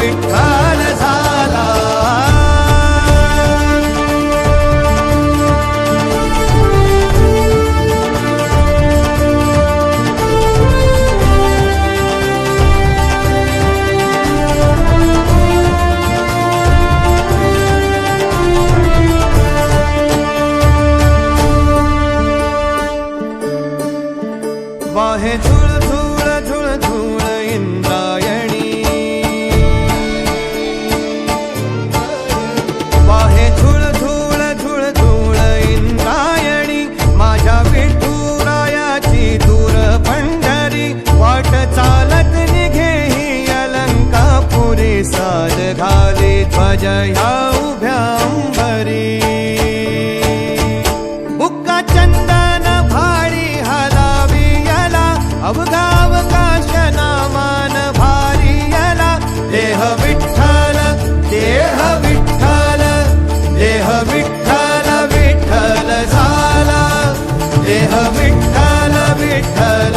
विठ्ठल झाला। वाहे जया उभ्या अंबरी बुक्का चंदन भारी हलावी याला अवघा अवकाश नामान भारी याला. देह विठ्ठल देह विठ्ठल देह विठ्ठल विठ्ठल झाला. देह विठ्ठल विठ्ठल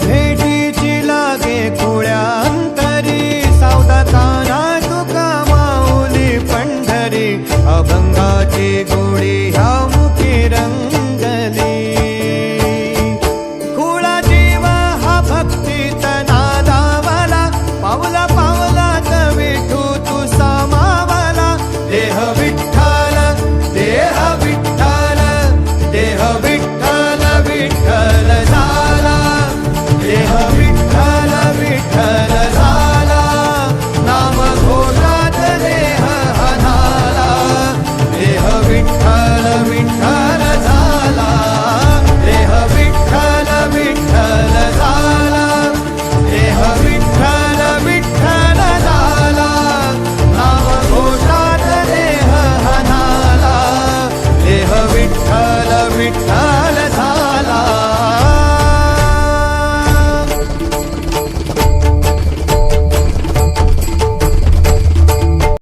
they have